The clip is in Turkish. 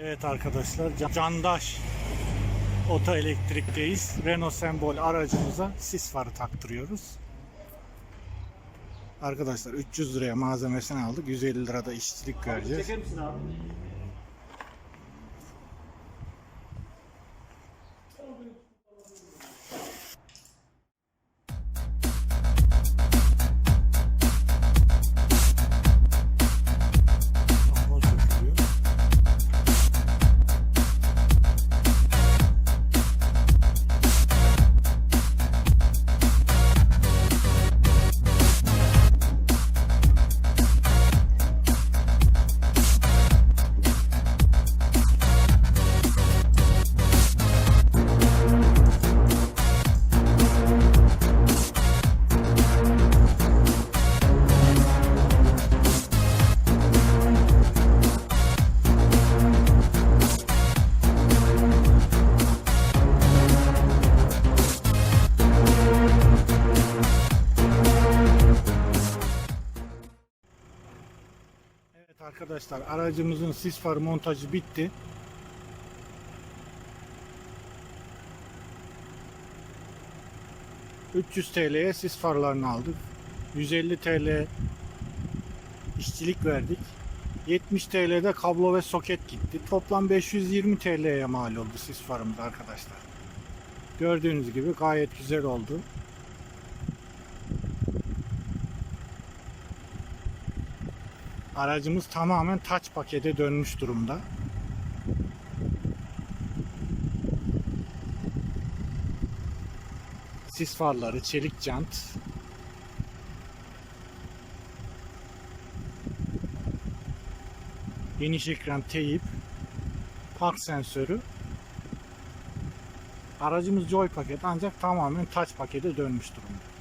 Evet arkadaşlar Can- Candaş Oto Elektrik'teyiz. Renault Sembol aracımıza sis farı taktırıyoruz. Arkadaşlar 300 liraya malzemesini aldık. 150 lirada işçilik göreceğiz. Çeker misin abi? Arkadaşlar aracımızın sis farı montajı bitti. ...300 TL'ye sis farlarını aldık. 150 TL işçilik verdik. 70 TL'de kablo ve soket gitti. Toplam 520 TL'ye mal oldu sis farımız arkadaşlar. Gördüğünüz gibi gayet güzel oldu. Aracımız tamamen taç pakete dönmüş durumda. Sis farları, çelik jant. Geniş ekran teyip, park sensörü. Aracımız Joy paket ancak tamamen taç pakete dönmüş durumda.